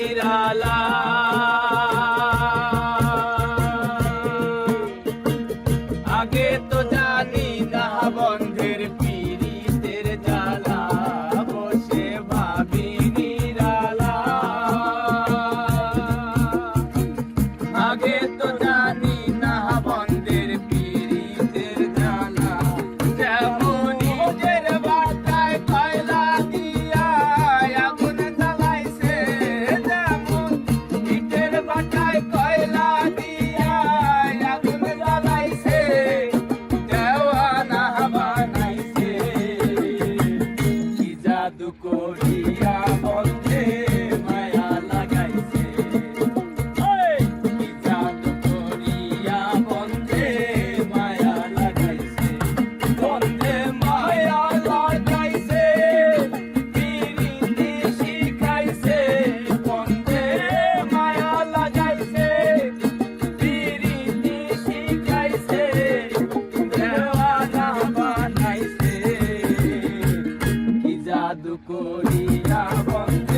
নিরালা। আগে তো করিয়া বন্ধ করিয়া বন্ধ